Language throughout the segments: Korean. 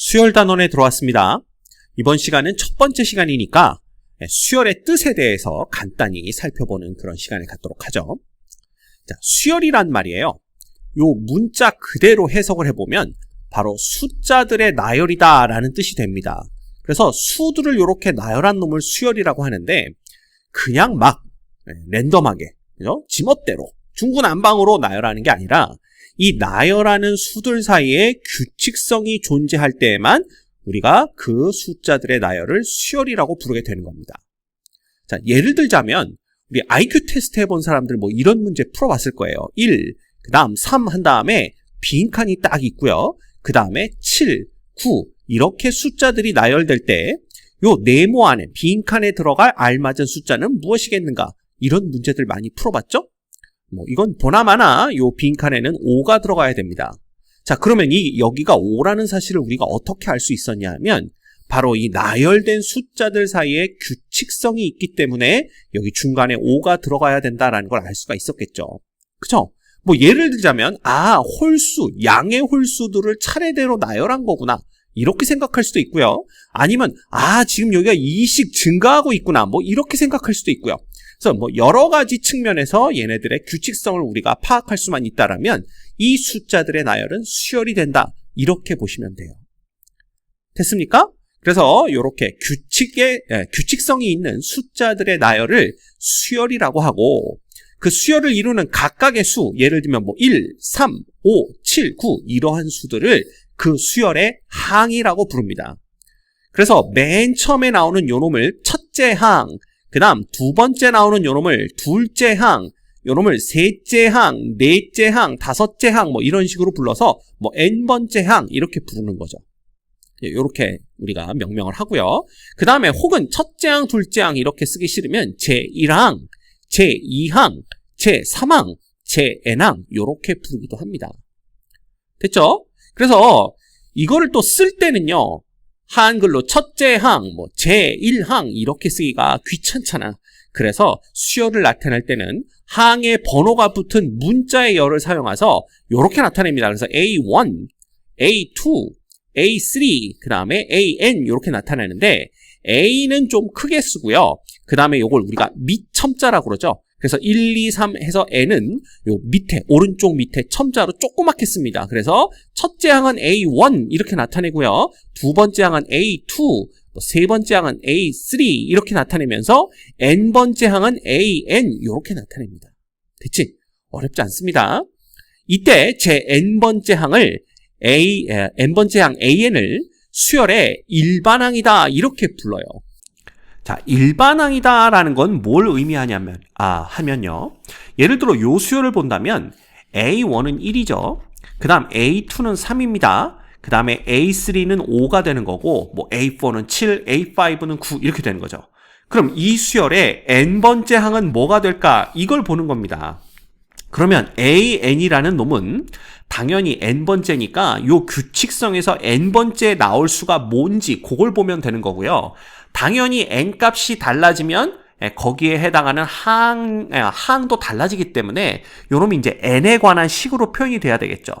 수열 단원에 들어왔습니다. 이번 시간은 첫 번째 시간이니까 수열의 뜻에 대해서 간단히 살펴보는 그런 시간을 갖도록 하죠. 자, 수열이란 말이에요. 요 문자 그대로 해석을 해보면 바로 숫자들의 나열이다 라는 뜻이 됩니다. 그래서 수들을 이렇게 나열한 놈을 수열이라고 하는데 그냥 막 랜덤하게 그죠? 지멋대로 중구난방으로 나열하는 게 아니라 이 나열하는 수들 사이에 규칙성이 존재할 때에만 우리가 그 숫자들의 나열을 수열이라고 부르게 되는 겁니다. 자, 예를 들자면 우리 IQ 테스트 해본 사람들 뭐 이런 문제 풀어봤을 거예요. 1, 그 다음 3 한 다음에 빈칸이 딱 있고요. 그 다음에 7, 9 이렇게 숫자들이 나열될 때 요 네모 안에 빈칸에 들어갈 알맞은 숫자는 무엇이겠는가 이런 문제들 많이 풀어봤죠? 뭐 이건 보나마나 요 빈칸에는 5가 들어가야 됩니다. 자 그러면 이 여기가 5라는 사실을 우리가 어떻게 알 수 있었냐 하면 바로 이 나열된 숫자들 사이에 규칙성이 있기 때문에 여기 중간에 5가 들어가야 된다라는 걸 알 수가 있었겠죠. 그죠? 뭐 예를 들자면 아 홀수 양의 홀수들을 차례대로 나열한 거구나 이렇게 생각할 수도 있고요. 아니면 아 지금 여기가 2씩 증가하고 있구나 뭐 이렇게 생각할 수도 있고요. 그래서 뭐 여러 가지 측면에서 얘네들의 규칙성을 우리가 파악할 수만 있다라면 이 숫자들의 나열은 수열이 된다. 이렇게 보시면 돼요. 됐습니까? 그래서 이렇게 규칙의 예, 규칙성이 있는 숫자들의 나열을 수열이라고 하고 그 수열을 이루는 각각의 수, 예를 들면 뭐 1, 3, 5, 7, 9 이러한 수들을 그 수열의 항이라고 부릅니다. 그래서 맨 처음에 나오는 요놈을 첫째 항, 그 다음 두 번째 나오는 요놈을 둘째 항, 요놈을 셋째 항, 넷째 항, 다섯째 항 뭐 이런 식으로 불러서 뭐 n번째 항 이렇게 부르는 거죠. 이렇게 예, 우리가 명명을 하고요. 그 다음에 혹은 첫째 항, 둘째 항 이렇게 쓰기 싫으면 제1항, 제2항, 제3항, 제 n항 이렇게 부르기도 합니다. 됐죠? 그래서 이거를 또 쓸 때는요. 한글로 첫째 항, 뭐 제1항 이렇게 쓰기가 귀찮잖아. 그래서 수열을 나타낼 때는 항의 번호가 붙은 문자의 열을 사용해서 이렇게 나타냅니다. 그래서 A1, A2, A3, 그 다음에 AN 이렇게 나타내는데 A는 좀 크게 쓰고요. 그 다음에 이걸 우리가 밑첨자라고 그러죠. 그래서 1, 2, 3 해서 n은 요 밑에 오른쪽 밑에 첨자로 조그맣게 씁니다. 그래서 첫째 항은 A1 이렇게 나타내고요. 두 번째 항은 A2, 세 번째 항은 A3 이렇게 나타내면서 n번째 항은 AN 이렇게 나타냅니다. 됐지? 어렵지 않습니다. 이때 제 n번째 항을 A, n번째 항 AN을 수열의 일반항이다 이렇게 불러요. 자, 일반항이다라는 건 뭘 의미하냐면, 아, 하면요. 예를 들어 요 수열을 본다면 A1은 1이죠. 그 다음 A2는 3입니다. 그 다음에 A3는 5가 되는 거고, 뭐 A4는 7, A5는 9 이렇게 되는 거죠. 그럼 이 수열의 n번째 항은 뭐가 될까? 이걸 보는 겁니다. 그러면 AN이라는 놈은 당연히 n번째니까 요 규칙성에서 n번째 나올 수가 뭔지 그걸 보면 되는 거고요. 당연히 n 값이 달라지면 예, 거기에 해당하는 항, 예, 항도 달라지기 때문에 요놈이 이제 n에 관한 식으로 표현이 돼야 되겠죠.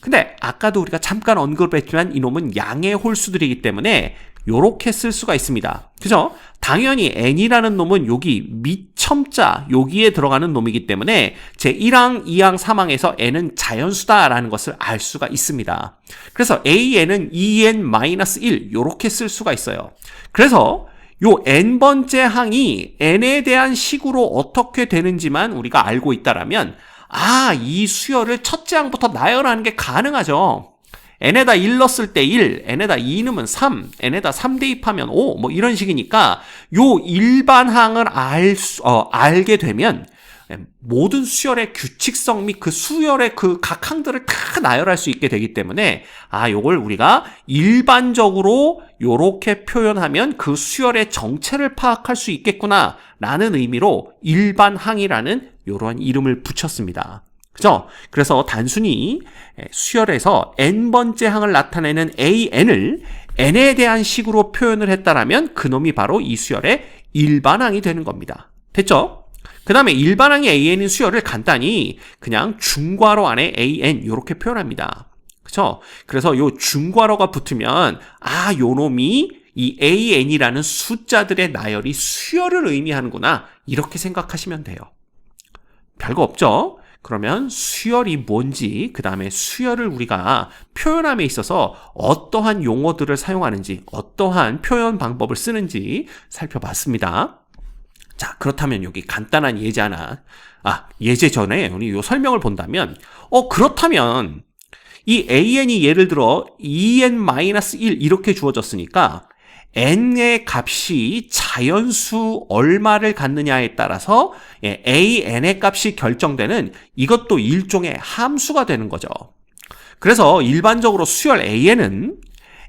근데 아까도 우리가 잠깐 언급했지만 이놈은 양의 홀수들이기 때문에 요렇게 쓸 수가 있습니다. 그죠? 당연히 n이라는 놈은 여기 밑첨자 여기에 들어가는 놈이기 때문에 제 1항, 2항, 3항에서 n은 자연수다라는 것을 알 수가 있습니다. 그래서 an은 2n-1 요렇게 쓸 수가 있어요. 그래서 요 n번째 항이 n에 대한 식으로 어떻게 되는지만 우리가 알고 있다라면 아, 이 수열을 첫째 항부터 나열하는 게 가능하죠. N에다 1 넣었을 때 1, n에다 2 넣으면 3, n에다 3 대입하면 5, 뭐 이런 식이니까 요 일반항을 알 수, 어, 알게 되면 모든 수열의 규칙성 및 그 수열의 그 각 항들을 다 나열할 수 있게 되기 때문에 아 요걸 우리가 일반적으로 요렇게 표현하면 그 수열의 정체를 파악할 수 있겠구나 라는 의미로 일반항이라는 요러한 이름을 붙였습니다. 그죠? 그래서 단순히 수열에서 n번째 항을 나타내는 an을 n에 대한 식으로 표현을 했다라면 그놈이 바로 이 수열의 일반항이 되는 겁니다. 됐죠? 그 다음에 일반항의 an인 수열을 간단히 그냥 중괄호 안에 an 이렇게 표현합니다. 그쵸? 그래서 요 중괄호가 붙으면, 아, 요 놈이 이 AN이라는 숫자들의 나열이 수열을 의미하는구나. 이렇게 생각하시면 돼요. 별거 없죠? 그러면 수열이 뭔지, 그 다음에 수열을 우리가 표현함에 있어서 어떠한 용어들을 사용하는지, 어떠한 표현 방법을 쓰는지 살펴봤습니다. 자, 그렇다면 여기 간단한 예제 하나. 아, 예제 전에 우리 요 설명을 본다면, 어, 그렇다면 이 AN이 예를 들어 2n-1 이렇게 주어졌으니까 n의 값이 자연수 얼마를 갖느냐에 따라서 예, an의 값이 결정되는 이것도 일종의 함수가 되는 거죠. 그래서 일반적으로 수열 an은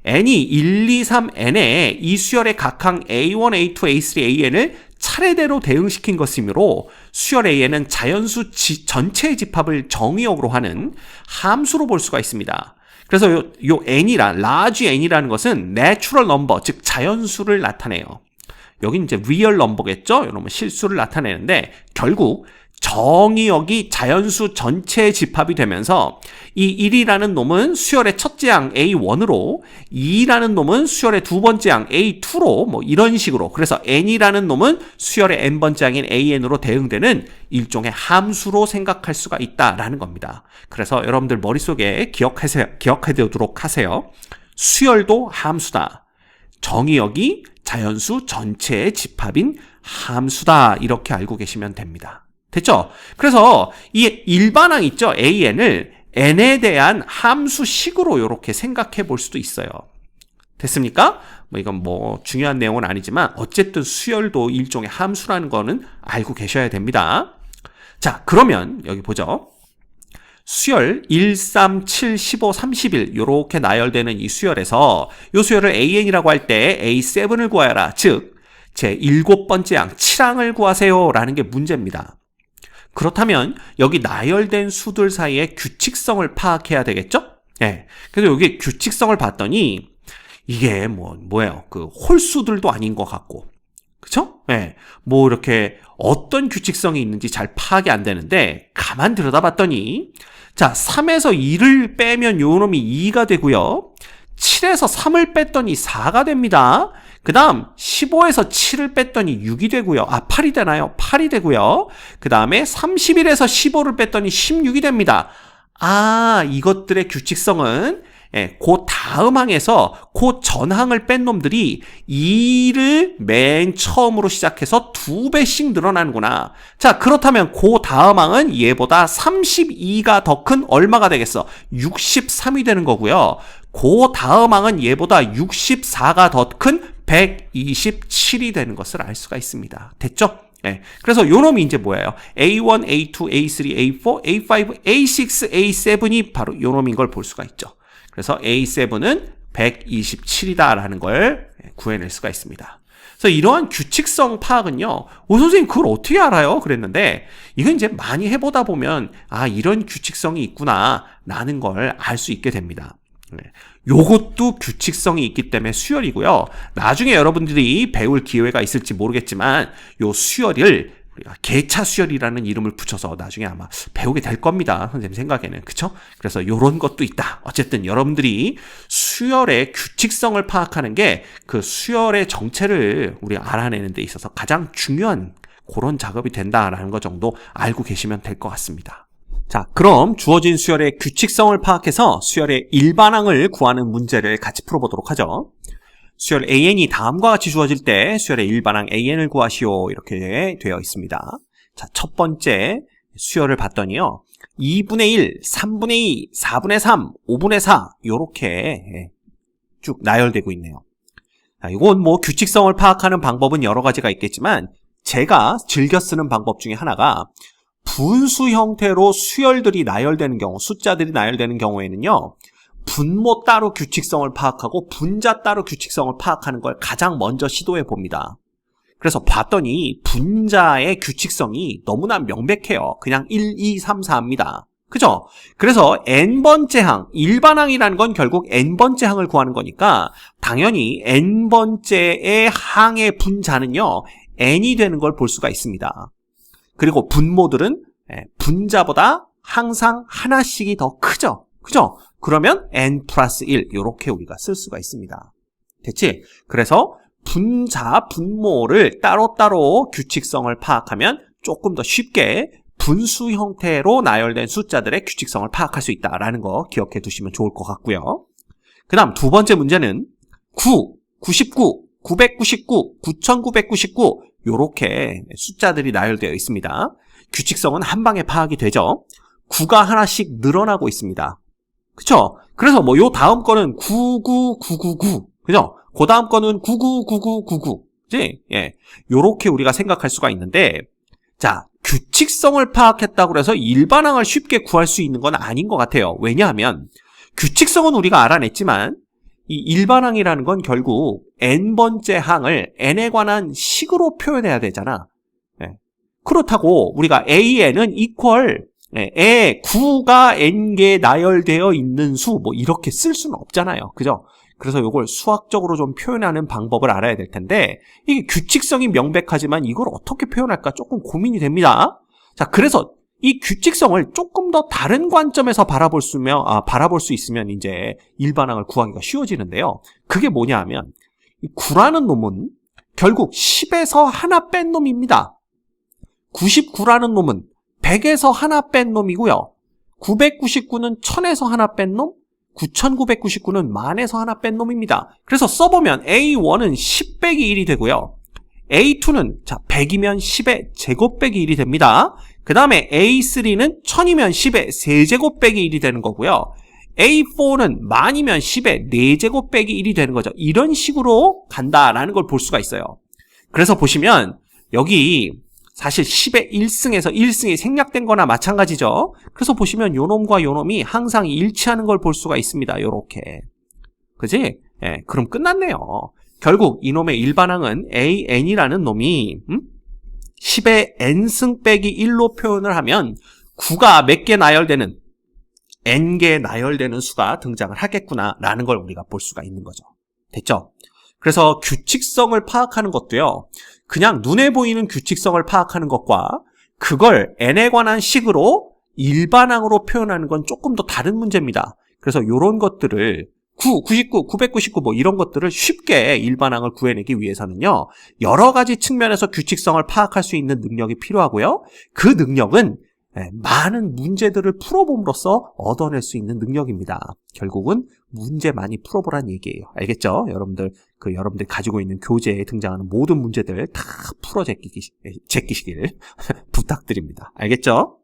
n이 1, 2, 3, n에 이 수열의 각항 a1, a2, a3, an을 차례대로 대응시킨 것이므로 수열 an은 자연수 지, 전체의 집합을 정의역으로 하는 함수로 볼 수가 있습니다. 그래서 요, 요 n이라 large n이라는 것은 natural number 즉 자연수를 나타내요. 여기 이제 real number겠죠? 이러면 실수를 나타내는데 결국 정의역이 자연수 전체의 집합이 되면서 이 1이라는 놈은 수열의 첫째 항 A1으로 2라는 놈은 수열의 두 번째 항 A2로 뭐 이런 식으로 그래서 n이라는 놈은 수열의 n번째 항인 AN으로 대응되는 일종의 함수로 생각할 수가 있다라는 겁니다. 그래서 여러분들 머릿속에 기억하세요. 기억해 두도록 하세요. 수열도 함수다. 정의역이 자연수 전체의 집합인 함수다. 이렇게 알고 계시면 됩니다. 됐죠? 그래서 이 일반항 있죠? an을 n에 대한 함수식으로 이렇게 생각해 볼 수도 있어요. 됐습니까? 뭐 이건 뭐 중요한 내용은 아니지만 어쨌든 수열도 일종의 함수라는 거는 알고 계셔야 됩니다. 자, 그러면 여기 보죠. 수열 1, 3, 7, 15, 31 요렇게 나열되는 이 수열에서 요 수열을 AN이라고 할 때 A7을 구하여라. 즉, 제 일곱 번째 항 7항을 구하세요. 라는 게 문제입니다. 그렇다면 여기 나열된 수들 사이의 규칙성을 파악해야 되겠죠? 예. 네. 그래서 여기 규칙성을 봤더니 이게 뭐 뭐예요? 그 홀수들도 아닌 것 같고. 그쵸? 예. 네. 뭐 이렇게 어떤 규칙성이 있는지 잘 파악이 안 되는데 가만 들여다봤더니 자, 3에서 2를 빼면 요 놈이 2가 되고요. 7에서 3을 뺐더니 4가 됩니다. 그 다음 15에서 7을 뺐더니 6이 되고요. 아 8이 되나요? 8이 되고요. 그 다음에 31에서 15를 뺐더니 16이 됩니다. 아 이것들의 규칙성은 예, 그 다음 항에서 그 전항을 뺀 놈들이 2를 맨 처음으로 시작해서 두 배씩 늘어나는구나. 자, 그렇다면 그 다음 항은 얘보다 32가 더 큰 얼마가 되겠어? 63이 되는 거고요. 그 다음 항은 얘보다 64가 더 큰 127이 되는 것을 알 수가 있습니다. 됐죠? 네. 그래서 요 놈이 이제 뭐예요? A1, A2, A3, A4, A5, A6, A7이 바로 요 놈인 걸 볼 수가 있죠. 그래서 A7은 127이다라는 걸 구해낼 수가 있습니다. 그래서 이러한 규칙성 파악은요, 오 선생님 그걸 어떻게 알아요? 그랬는데 이건 이제 많이 해보다 보면 아 이런 규칙성이 있구나라는 걸 알 수 있게 됩니다. 네. 요것도 규칙성이 있기 때문에 수열이고요. 나중에 여러분들이 배울 기회가 있을지 모르겠지만 요 수열을 개차 수열이라는 이름을 붙여서 나중에 아마 배우게 될 겁니다. 선생님 생각에는. 그쵸? 그래서 요런 것도 있다. 어쨌든 여러분들이 수열의 규칙성을 파악하는 게 그 수열의 정체를 우리 알아내는 데 있어서 가장 중요한 그런 작업이 된다라는 것 정도 알고 계시면 될 것 같습니다. 자, 그럼 주어진 수열의 규칙성을 파악해서 수열의 일반항을 구하는 문제를 같이 풀어보도록 하죠. 수열 AN이 다음과 같이 주어질 때 수열의 일반항 AN을 구하시오 이렇게 되어 있습니다. 자, 첫 번째 수열을 봤더니요. 2분의 1, 3분의 2, 4분의 3, 5분의 4 이렇게 쭉 나열되고 있네요. 자, 이건 뭐 규칙성을 파악하는 방법은 여러 가지가 있겠지만 제가 즐겨 쓰는 방법 중에 하나가 분수 형태로 수열들이 나열되는 경우, 숫자들이 나열되는 경우에는요. 분모 따로 규칙성을 파악하고 분자 따로 규칙성을 파악하는 걸 가장 먼저 시도해 봅니다. 그래서 봤더니 분자의 규칙성이 너무나 명백해요. 그냥 1, 2, 3, 4입니다. 그죠? 그래서 n번째 항, 일반항이라는 건 결국 n번째 항을 구하는 거니까 당연히 n번째의 항의 분자는요, n이 되는 걸 볼 수가 있습니다. 그리고 분모들은 분자보다 항상 하나씩이 더 크죠. 그죠? 그러면 n 플러스 1 이렇게 우리가 쓸 수가 있습니다. 됐지? 그래서 분자, 분모를 따로따로 규칙성을 파악하면 조금 더 쉽게 분수 형태로 나열된 숫자들의 규칙성을 파악할 수 있다라는 거 기억해 두시면 좋을 것 같고요. 그 다음 두 번째 문제는 9, 99, 999, 9999 요렇게 숫자들이 나열되어 있습니다. 규칙성은 한 방에 파악이 되죠. 9가 하나씩 늘어나고 있습니다. 그쵸? 그래서 뭐 요 다음 거는 99999 그죠? 그 다음 거는 999999 그지? 예. 요렇게 우리가 생각할 수가 있는데 자, 규칙성을 파악했다고 해서 일반항을 쉽게 구할 수 있는 건 아닌 것 같아요. 왜냐하면 규칙성은 우리가 알아냈지만 이 일반항이라는 건 결국 n번째 항을 n에 관한 식으로 표현해야 되잖아. 예. 그렇다고 우리가 an은 equal 예, 에 9가 n개 나열되어 있는 수 뭐 이렇게 쓸 수는 없잖아요. 그죠? 그래서 이걸 수학적으로 좀 표현하는 방법을 알아야 될 텐데 이게 규칙성이 명백하지만 이걸 어떻게 표현할까 조금 고민이 됩니다. 자, 그래서 이 규칙성을 조금 더 다른 관점에서 바라볼 수면 아, 바라볼 수 있으면 이제 일반항을 구하기가 쉬워지는데요. 그게 뭐냐 하면 이 9라는 놈은 결국 10에서 하나 뺀 놈입니다. 99라는 놈은 100에서 하나 뺀 놈이고요. 999는 1000에서 하나 뺀 놈, 9999는 만에서 하나 뺀 놈입니다. 그래서 써보면 A1은 10 빼기 1이 되고요. A2는 자 100이면 10의 제곱 빼기 1이 됩니다. 그 다음에 A3는 1000이면 10의 세제곱 빼기 1이 되는 거고요. A4는 만이면 10의 4제곱 빼기 1이 되는 거죠. 이런 식으로 간다라는 걸 볼 수가 있어요. 그래서 보시면 여기 사실 10의 1승에서 1승이 생략된 거나 마찬가지죠. 그래서 보시면 요놈과 요놈이 항상 일치하는 걸 볼 수가 있습니다. 요렇게. 그지? 예, 그럼 끝났네요. 결국 이놈의 일반항은 AN이라는 놈이 음? 10의 n승 빼기 1로 표현을 하면 9가 몇 개 나열되는 n개 나열되는 수가 등장을 하겠구나라는 걸 우리가 볼 수가 있는 거죠. 됐죠? 그래서 규칙성을 파악하는 것도요. 그냥 눈에 보이는 규칙성을 파악하는 것과 그걸 n에 관한 식으로 일반항으로 표현하는 건 조금 더 다른 문제입니다. 그래서 이런 것들을 9, 99, 999 뭐 이런 것들을 쉽게 일반항을 구해내기 위해서는요. 여러 가지 측면에서 규칙성을 파악할 수 있는 능력이 필요하고요. 그 능력은 예, 많은 문제들을 풀어봄으로써 얻어낼 수 있는 능력입니다. 결국은 문제 많이 풀어보란 얘기예요. 알겠죠? 여러분들 그 여러분들 가지고 있는 교재에 등장하는 모든 문제들 다 풀어 제끼시, 제끼시길 부탁드립니다. 알겠죠?